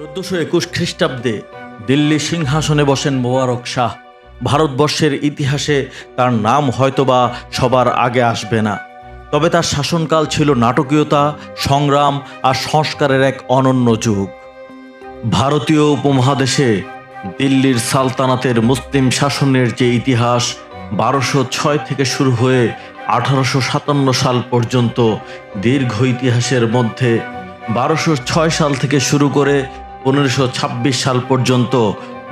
চোদ্দশো একুশ খ্রিস্টাব্দে দিল্লি সিংহাসনে বসেন মোবারক শাহ। ভারতবর্ষের ইতিহাসে তার নাম হয়তোবা সবার আগে আসবে না। তবে তার শাসনকাল ছিল নাটকীয়তা, সংগ্রাম আর সংস্কারের এক অনন্য যুগ। ভারতীয় উপমহাদেশে দিল্লির সালতানাতের মুসলিম শাসনের যে ইতিহাস বারোশো ছয় থেকে শুরু হয়ে আঠারোশো সাতান্ন সাল পর্যন্ত দীর্ঘ ইতিহাসের মধ্যে বারোশো ছয় সাল থেকে শুরু করে পনেরোশো ছাব্বিশ সাল পর্যন্ত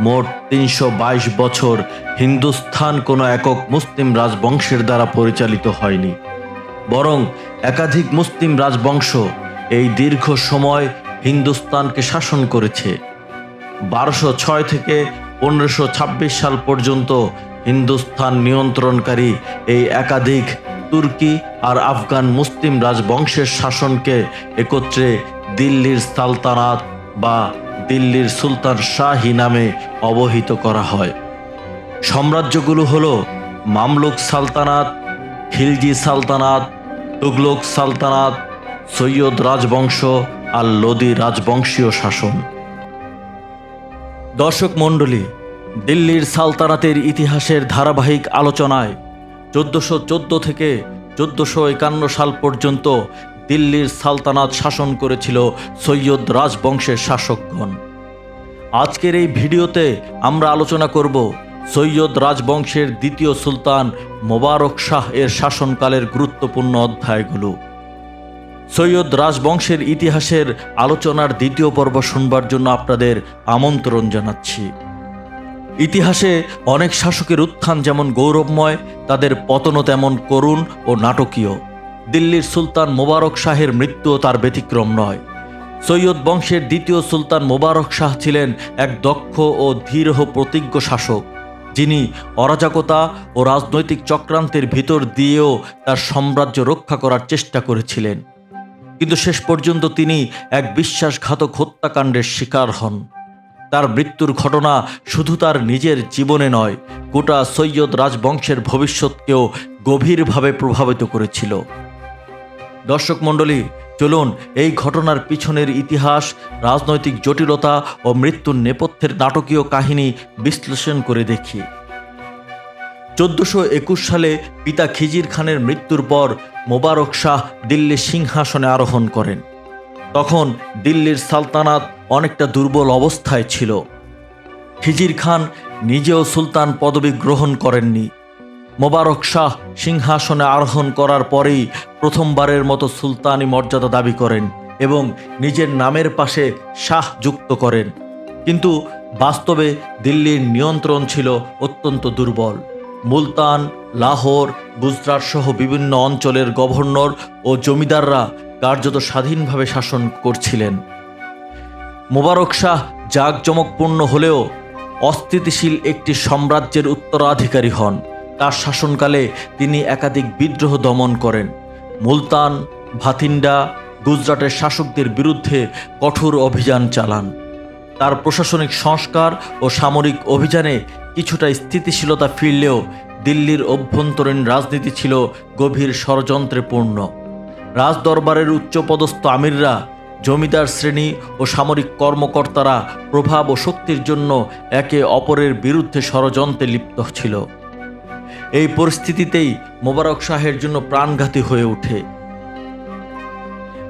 মোট তিনশো বাইশ বছর হিন্দুস্থান কোনো একক মুসলিম রাজবংশের দ্বারা পরিচালিত হয়নি। বরং একাধিক মুসলিম রাজবংশ এই দীর্ঘ সময় হিন্দুস্তানকে শাসন করেছে। বারোশো ছয় থেকে পনেরোশো ছাব্বিশ সাল পর্যন্ত হিন্দুস্থান নিয়ন্ত্রণকারী এই একাধিক তুর্কি আর আফগান মুসলিম রাজবংশের শাসনকে একত্রে দিল্লির সালতানাত বা দিল্লির সুলতান শাহী নামে অবহিত করা হয়। সাম্রাজ্যগুলো হল মামলুক সালতানাত, খিলজি সালতানাত, তুগলক সালতানাত, সৈয়দ রাজবংশ আর লোদি রাজবংশীয় শাসন। দর্শক মণ্ডলী, দিল্লির সালতানাতের ইতিহাসের ধারাবাহিক আলোচনায় চোদ্দোশো চোদ্দ থেকে চোদ্দোশো একান্ন সাল পর্যন্ত দিল্লির সালতানাত শাসন করেছিল সৈয়দ রাজবংশের শাসকগণ। আজকের এই ভিডিওতে আমরা আলোচনা করব সৈয়দ রাজবংশের দ্বিতীয় সুলতান মোবারক শাহ এর শাসনকালের গুরুত্বপূর্ণ অধ্যায়গুলো। সৈয়দ রাজবংশের ইতিহাসের আলোচনার দ্বিতীয় পর্ব শুনবার জন্য আপনাদের আমন্ত্রণ জানাচ্ছি। ইতিহাসে অনেক শাসকের উত্থান যেমন গৌরবময়, তাদের পতনও তেমন করুণ ও নাটকীয়। দিল্লির সুলতান মোবারক শাহের মৃত্যুও তার ব্যতিক্রম নয়। সৈয়দ বংশের দ্বিতীয় সুলতান মোবারক শাহ ছিলেন এক দক্ষ ও ধীর প্রতিজ্ঞ শাসক, যিনি অরাজকতা ও রাজনৈতিক চক্রান্তের ভিতর দিয়েও তার সাম্রাজ্য রক্ষা করার চেষ্টা করেছিলেন। কিন্তু শেষ পর্যন্ত তিনি এক বিশ্বাসঘাতক হত্যাকাণ্ডের শিকার হন। তার মৃত্যুর ঘটনা শুধু তার নিজের জীবনে নয়, গোটা সৈয়দ রাজবংশের ভবিষ্যৎকেও গভীরভাবে প্রভাবিত করেছিল। দর্শক মণ্ডলী, চলুন এই ঘটনার পিছনের ইতিহাস, রাজনৈতিক জটিলতা ও মৃত্যুর নেপথ্যের নাটকীয় কাহিনী বিশ্লেষণ করে দেখি। চোদ্দশো একুশ সালে পিতা খিজির খানের মৃত্যুর পর মোবারক শাহ দিল্লির সিংহাসনে আরোহণ করেন। তখন দিল্লির সালতানাত অনেকটা দুর্বল অবস্থায় ছিল। খিজির খান নিজেও সুলতান পদবি গ্রহণ করেননি। মোবারক শাহ সিংহাসনে আরোহণ করার পরেই প্রথমবারের মতো সুলতানি মর্যাদা দাবি করেন এবং নিজের নামের পাশে শাহ যুক্ত করেন। কিন্তু বাস্তবে দিল্লির নিয়ন্ত্রণ ছিল অত্যন্ত দুর্বল। মুলতান, লাহোর, গুজরাট সহ বিভিন্ন অঞ্চলের গভর্নর ও জমিদাররা কার্যত স্বাধীনভাবে শাসন করছিলেন। মোবারক শাহ জাঁকজমকপূর্ণ হলেও অস্থিতিশীল একটি সাম্রাজ্যের উত্তরাধিকারী হন। তার শাসনকালে তিনি একাধিক বিদ্রোহ দমন করেন। মুলতান, ভাতিন্ডা, গুজরাটের শাসকদের বিরুদ্ধে কঠোর অভিযান চালান। তার প্রশাসনিক সংস্কার ও সামরিক অভিযানে কিছুটা স্থিতিশীলতা ফিরলেও দিল্লির অভ্যন্তরীণ রাজনীতি ছিল গভীর ষড়যন্ত্রে পূর্ণ। রাজদরবারের উচ্চপদস্থ আমিররা, জমিদার শ্রেণি ও সামরিক কর্মকর্তারা প্রভাব ও শক্তির জন্য একে অপরের বিরুদ্ধে ষড়যন্ত্রে লিপ্ত ছিল। এই পরিস্থিতিতেই মোবারক শাহের জন্য প্রাণঘাতী হয়ে ওঠে।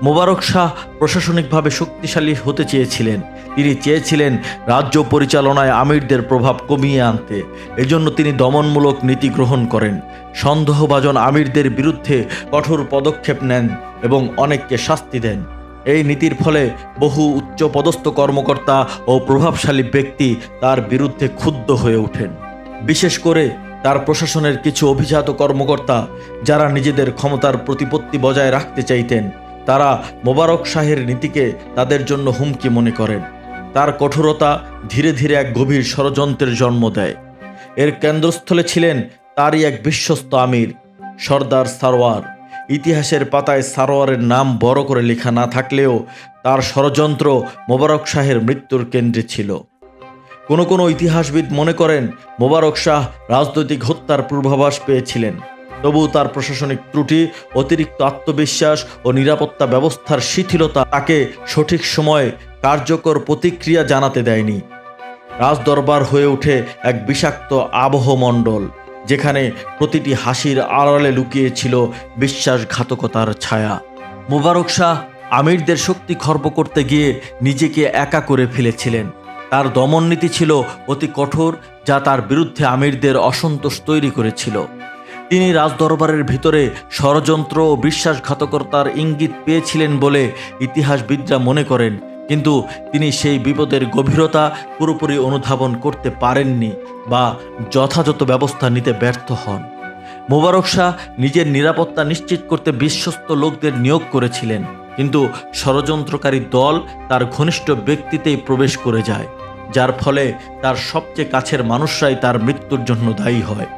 মোবারক শাহ প্রশাসনিকভাবে শক্তিশালী হতে চেয়েছিলেন। তিনি চেয়েছিলেন রাজ্য পরিচালনায় আমিরদের প্রভাব কমিয়ে আনতে। এজন্য তিনি দমনমূলক নীতি গ্রহণ করেন। সন্দেহভাজন আমিরদের বিরুদ্ধে কঠোর পদক্ষেপ নেন এবং অনেককে শাস্তি দেন। এই নীতির ফলে বহু উচ্চপদস্থ কর্মকর্তা ও প্রভাবশালী ব্যক্তি তার বিরুদ্ধে ক্ষুব্ধ হয়ে ওঠেন। বিশেষ করে তার প্রশাসনের কিছু অভিজাত কর্মকর্তা যারা নিজেদের ক্ষমতার প্রতিপত্তি বজায় রাখতে চাইতেন, তারা মোবারক শাহের নীতিকে তাদের জন্য হুমকি মনে করেন। তার কঠোরতা ধীরে ধীরে এক গভীর ষড়যন্ত্রের জন্ম দেয়। এর কেন্দ্রস্থলে ছিলেন তারই এক বিশ্বস্ত আমির, সর্দার সারোয়ার। ইতিহাসের পাতায় সারোয়ারের নাম বড় করে লেখা না থাকলেও তার ষড়যন্ত্র মোবারক শাহের মৃত্যুর কেন্দ্রে ছিল। কোনো কোনো ইতিহাসবিদ মনে করেন মোবারক শাহ রাজনৈতিক হত্যার পূর্বাভাস পেয়েছিলেন। তবু তার প্রশাসনিক ত্রুটি, অতিরিক্ত আত্মবিশ্বাস ও নিরাপত্তা ব্যবস্থার শিথিলতা তাকে সঠিক সময়ে কার্যকর প্রতিক্রিয়া জানাতে দেয়নি। রাজদরবার হয়ে ওঠে এক বিষাক্ত আবহমণ্ডল, যেখানে প্রতিটি হাসির আড়ালে লুকিয়ে ছিল বিশ্বাসঘাতকতার ছায়া। মুবারক শাহ আমিরদের শক্তি খর্ব করতে গিয়ে নিজেকে একা করে ফেলেছিলেন। তার দমননীতি ছিল অতি কঠোর, যা তার বিরুদ্ধে আমিরদের অসন্তোষ তৈরি করেছিল। তিনি রাজদরবারের ভিতরে ষড়যন্ত্র ও বিশ্বাসঘাতকতার ইঙ্গিত পেয়েছিলেন বলে ইতিহাসবিদরা মনে করেন, কিন্তু তিনি সেই বিপদের গভীরতা পুরোপুরি অনুধাবন করতে পারেননি বা যথাযথ ব্যবস্থা নিতে ব্যর্থ হন। মোবারক শাহ নিজের নিরাপত্তা নিশ্চিত করতে বিশ্বস্ত লোকদের নিয়োগ করেছিলেন। কিন্তু ষড়যন্ত্রকারী দল তার ঘনিষ্ঠ ব্যক্তিতেই প্রবেশ করে যায়, যার ফলে তার সবচেয়ে কাছের মানুষরাই তার মৃত্যুর জন্য দায়ী হয়।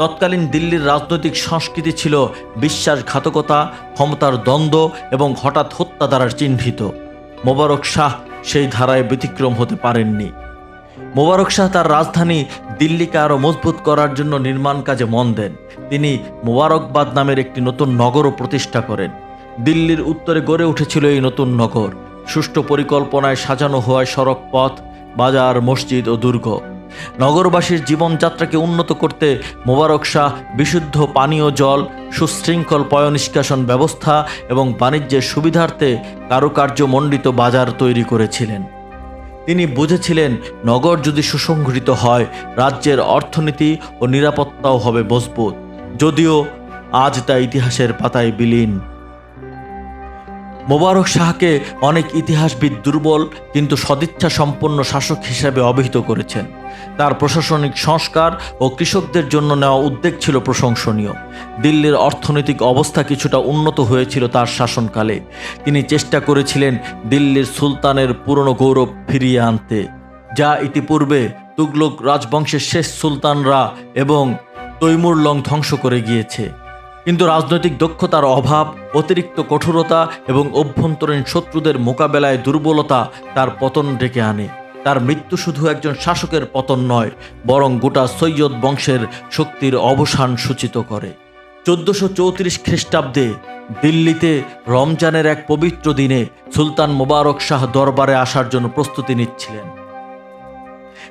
তৎকালীন দিল্লির রাজনৈতিক সংস্কৃতি ছিল বিশ্বাসঘাতকতা, ক্ষমতার দ্বন্দ্ব এবং হঠাৎ হত্যা দ্বারা চিহ্নিত। মোবারক শাহ সেই ধারায় ব্যতিক্রম হতে পারেননি। মোবারক শাহ তার রাজধানী দিল্লিকে আরও মজবুত করার জন্য নির্মাণ কাজে মন দেন। তিনি মোবারকবাদ নামের একটি নতুন নগরও প্রতিষ্ঠা করেন। দিল্লির উত্তরে গড়ে উঠেছিল এই নতুন নগর। সুষ্ঠু পরিকল্পনায় সাজানো হওয়ায় সড়ক পথ, বাজার, মসজিদ ও দুর্গ। নগরবাসীর জীবনযাত্রাকে উন্নত করতে মোবারক শাহ বিশুদ্ধ পানীয় জল, সুশৃঙ্খল পয়নিষ্কাশন ব্যবস্থা এবং বাণিজ্যের সুবিধার্থে কারুকার্য মণ্ডিত বাজার তৈরি করেছিলেন। তিনি বুঝেছিলেন, নগর যদি সুসংগঠিত হয়, রাজ্যের অর্থনীতি ও নিরাপত্তাও হবে মজবুত। যদিও আজ তা ইতিহাসের পাতায় বিলীন। মোবারক শাহকে অনেক ইতিহাসবিদ দুর্বল কিন্তু সদিচ্ছা সম্পন্ন শাসক হিসেবে অভিহিত করেছেন। তার প্রশাসনিক সংস্কার ও কৃষকদের জন্য নেওয়া উদ্যোগ ছিল প্রশংসনীয়। দিল্লির অর্থনৈতিক অবস্থা কিছুটা উন্নত হয়েছিল তার শাসনকালে। তিনি চেষ্টা করেছিলেন দিল্লির সুলতানের পুরনো গৌরব ফিরিয়ে আনতে। যা ইতিপূর্বে তুগলক রাজবংশের শেষ সুলতানরা এবং তৈমুর লং ধ্বংস করে গিয়েছে। কিন্তু রাজনৈতিক দক্ষতার অভাব, অতিরিক্ত কঠোরতা এবং অভ্যন্তরীণ শত্রুদের মোকাবেলায় দুর্বলতা তার পতন ডেকে আনে। তার মৃত্যু শুধু একজন শাসকের পতন নয়, বরং গোটা সৈয়দ বংশের শক্তির অবসান সূচিত করে। চোদ্দশো চৌত্রিশ খ্রিস্টাব্দে দিল্লিতে রমজানের এক পবিত্র দিনে সুলতান মোবারক শাহ দরবারে আসার জন্য প্রস্তুতি নিচ্ছিলেন।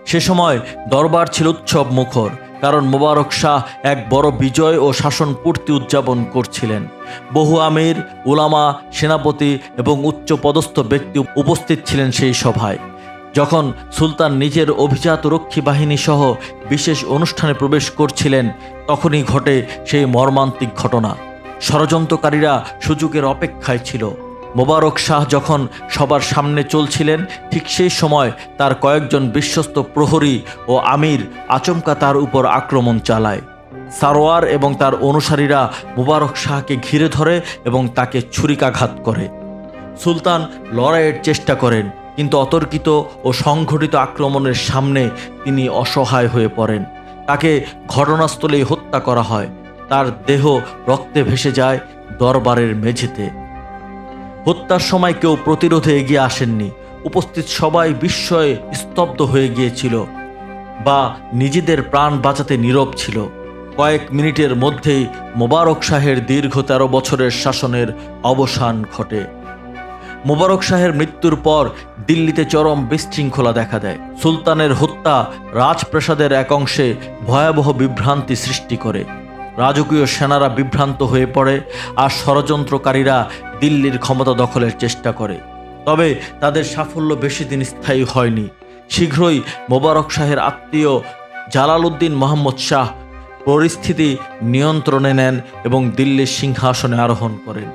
সে সময় দরবার ছিল উৎসব মুখর। কারণ মোবারক শাহ এক বড় বিজয় ও শাসন পূর্তি উদযাপন করছিলেন। বহু আমির, উলামা, সেনাপতি এবং উচ্চ পদস্থ ব্যক্তি উপস্থিত ছিলেন সেই সভায়। যখন সুলতান নিজের অভিজাত রক্ষী বাহিনী সহ বিশেষ অনুষ্ঠানে প্রবেশ করছিলেন, তখনই ঘটে সেই মর্মান্তিক ঘটনা। ষড়যন্ত্রকারীরা সুযোগের অপেক্ষায় ছিল। মোবারক শাহ যখন সবার সামনে চলছিলেন, ঠিক সেই সময় তার কয়েকজন বিশ্বস্ত প্রহরী ও আমির আচমকা তার উপর আক্রমণ চালায়। সারোয়ার এবং তার অনুসারীরা মুবারক শাহকে ঘিরে ধরে এবং তাকে ছুরিকাঘাত করে। সুলতান লড়াইয়ের চেষ্টা করেন, কিন্তু অতর্কিত ও সংঘটিত আক্রমণের সামনে তিনি অসহায় হয়ে পড়েন। তাকে ঘটনাস্থলেই হত্যা করা হয়। তার দেহ রক্তে ভেসে যায় দরবারের মেঝেতে। হত্যার সময় কেউ প্রতিরোধে এগিয়ে আসেননি। উপস্থিত সবাই বিস্ময়ে স্তব্ধ হয়ে গিয়েছিল বা নিজেদের প্রাণ বাঁচাতে নীরব ছিল। কয়েক মিনিটের মধ্যেই মোবারক শাহের দীর্ঘ তেরো বছরের শাসনের অবসান ঘটে। মোবারক শাহের মৃত্যুর পর দিল্লিতে চরম বিশৃঙ্খলা দেখা দেয়। সুলতানের হত্যা রাজপ্রাসাদের এক অংশে ভয়াবহ বিভ্রান্তি সৃষ্টি করে। রাজকীয় সেনারা বিভ্রান্ত হয়ে পড়ে আর ষড়যন্ত্রকারীরা দিল্লির ক্ষমতা দখলের চেষ্টা করে। তবে তাদের সাফল্য বেশি দিন স্থায়ী হয়নি। শীঘ্রই মোবারক শাহের আত্মীয় জালালউদ্দিন মোহাম্মদ শাহ পরিস্থিতি নিয়ন্ত্রণে নেন এবং দিল্লির সিংহাসনে আরোহণ করেন।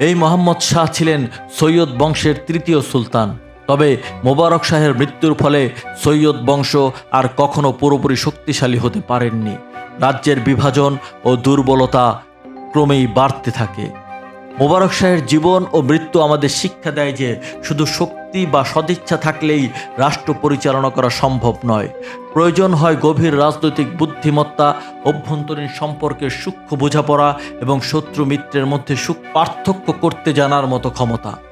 এই মোহাম্মদ শাহ ছিলেন সৈয়দ বংশের তৃতীয় সুলতান। তবে মোবারক শাহের মৃত্যুর ফলে সৈয়দ বংশ আর কখনো পুরোপুরি শক্তিশালী হতে পারেননি। রাজ্যের বিভাজন ও দুর্বলতা ক্রমেই বাড়তে থাকে। মোবারক শাহের জীবন ও মৃত্যু আমাদের শিক্ষা দেয় যে, শুধু শক্তি বা সদিচ্ছা থাকলেই রাষ্ট্র পরিচালনা করা সম্ভব নয়। প্রয়োজন হয় গভীর রাজনৈতিক বুদ্ধিমত্তা, অভ্যন্তরীণ সম্পর্কের সূক্ষ্ম বোঝাপড়া এবং শত্রু মিত্রের মধ্যে সুখ পার্থক্য করতে জানার মতো ক্ষমতা।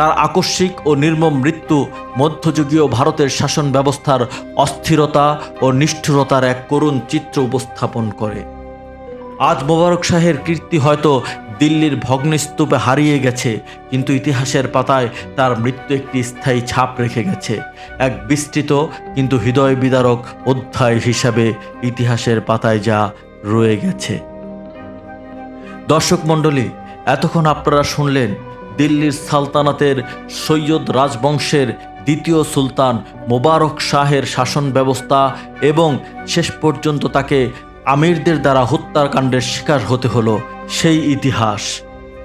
তার আকস্মিক ও নির্মম মৃত্যু মধ্যযুগীয় ভারতের শাসন ব্যবস্থার অস্থিরতা ও নিষ্ঠুরতার এক করুণ চিত্র উপস্থাপন করে। আজ মোবারক শাহের কীর্তি হয়তো দিল্লির ভগ্নস্তূপে হারিয়ে গেছে, কিন্তু ইতিহাসের পাতায় তার মৃত্যু একটি স্থায়ী ছাপ রেখে গেছে। এক বিস্তৃত কিন্তু হৃদয় বিদারক অধ্যায় হিসাবে ইতিহাসের পাতায় যা রয়ে গেছে। দর্শক মণ্ডলী, এতক্ষণ আপনারা শুনলেন দিল্লির সালতানাতের সৈয়দ রাজবংশের দ্বিতীয় সুলতান মোবারক শাহের শাসন ব্যবস্থা এবং শেষ পর্যন্ত তাকে আমিরদের দ্বারা হত্যাকাণ্ডের শিকার হতে হলো সেই ইতিহাস।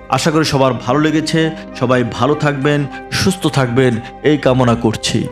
আশা করি সবার ভালো লেগেছে। সবাই ভালো থাকবেন, সুস্থ থাকবেন, এই কামনা করছি।